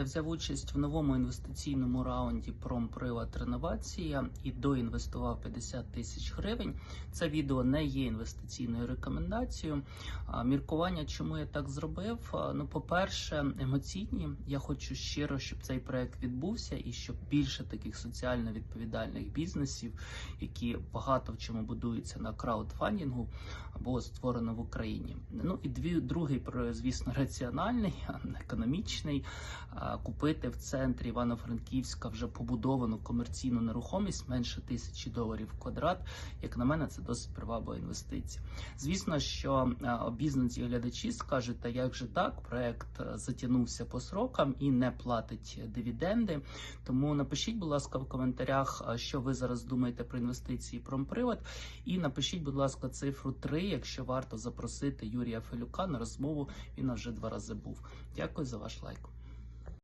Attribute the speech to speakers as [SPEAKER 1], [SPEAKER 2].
[SPEAKER 1] Я взяв участь в новому інвестиційному раунді Промприват Реновація і доінвестував 50 тисяч гривень. Це відео не є інвестиційною рекомендацією. Міркування, чому я так зробив? Ну, по-перше, емоційні. Я хочу щиро, щоб цей проект відбувся і щоб більше таких соціально відповідальних бізнесів, які багато в чому будуються на краудфандингу, було створено в Україні. Ну і дві другий звісно раціональний, економічний. Купити в центрі Івано-Франківська вже побудовану комерційну нерухомість менше тисячі доларів квадрат. Як на мене, це досить приваблива інвестиція. Звісно, що а, обізнані глядачі скажуть, та як же так, проект е, затягнувся по срокам і не платить дивіденди. Тому напишіть, будь ласка, в коментарях, що ви зараз думаєте про інвестиції Промприват. І напишіть, будь ласка, цифру 3, якщо варто запросити Юрія Фелюка на розмову. Він вже два рази був. Дякую за ваш лайк.